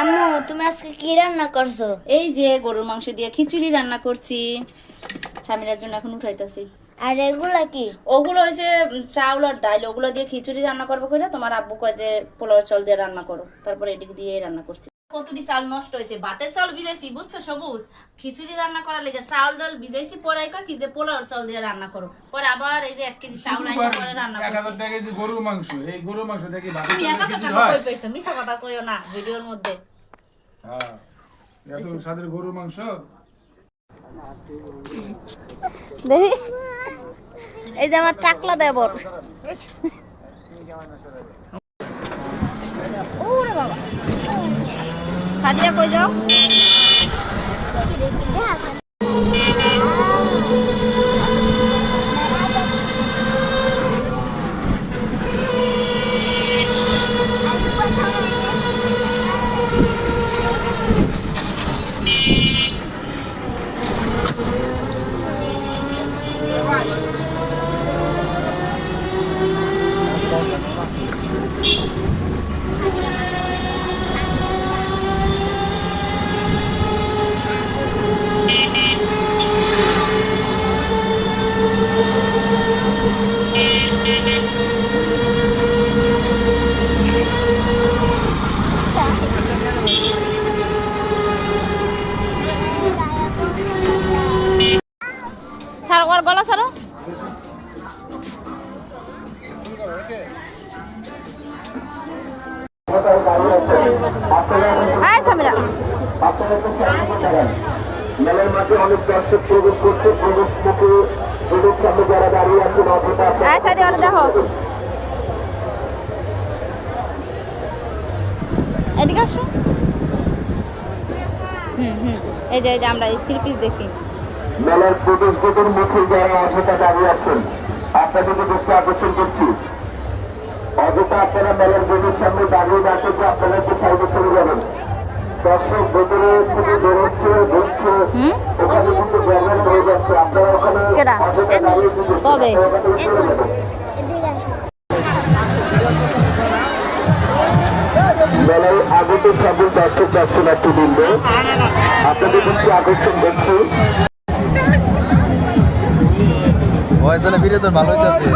আম্মু তুমি আজকে কি রান্না করছ? এই যে গরুর মাংস দিয়ে খিচুড়ি রান্না করছি। স্বামীরার জন্য এখন উঠাইতেছি। আর এগুলো কি? ওগুলো হয়েছে চাউল আর ডাইল ওগুলো দিয়ে খিচুড়ি রান্না করব করে তোমার আব্বু কয় যে পোলাওর চাল দিয়ে রান্না করো। তারপরে এদিক দিয়ে রান্না করছি। কতটি চাল নষ্ট হয়েছে? ভাতের চাল ভিজাইছি বুঝছ সবুজ? খিচুড়ি রান্না করার লেগে চাউল ডাল ভিজাইছি পরে কি যে পোলাওর চাল দিয়ে রান্না করো। পরে আবার এই যে এক কেজি চাউল আইনা পরে রান্না এক হাজার টাকা কেজি গরুর মাংস এই গরুর মাংস ভাত তুমি হাজার টাকা কই মিশা কথা কইও না ভিডিওর মধ্যে। হ্যাঁ এত স্বাদের গরুর মাংস। দেখি। এই যে আমার টাকলা দেবর। সাদিয়া কই যাও? এই যে আমরা এই থ্রি পিস দেখি। মেলার প্রবেশ গেটের মুখে যারা অযথা দাঁড়িয়ে আছেন। আপনাদেরকে দৃষ্টি আকর্ষণ করছি। অযথা আপনারা মেলার গেটের সামনে দাঁড়িয়ে না থেকে আপনারা একটু সাইডে চলে যাবেন। দর্শক ভেতরে থেকে বেরোচ্ছে ঢুকছে ওখানে কিন্তু ব্যবহার হয়ে যাচ্ছে। আপনারা ওখানে? অযথা দাঁড়িয়ে মেলায় আগত সকল দর্শক দর্শনার্থীবৃন্দ আপনাদের দৃষ্টি আকর্ষণ করছি। ওইখানে ভিডিও তো ভালো হইতাছে।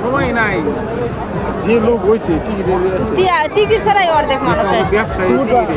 সময় নাই। যে লোক হয়েছে টিকিট টিকিট ছাড়াই অর্ধেক মানুষ ব্যবসায়ী টিকিটে।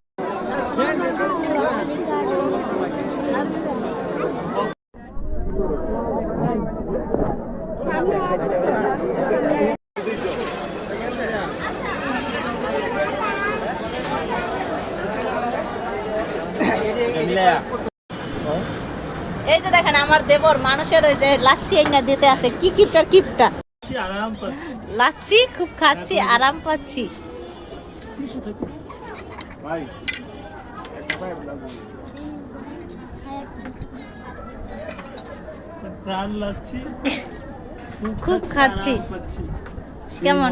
এই যে দেখেন আমার দেবর মানুষের ওই যে লাচ্ছি না দিতে আছে। কি কিপটা কিপটা? লাচ্ছি খুব খাচ্ছি আরাম পাচ্ছি। ভাই প্রাণ লাগছে খুব খাচ্ছি। কেমন।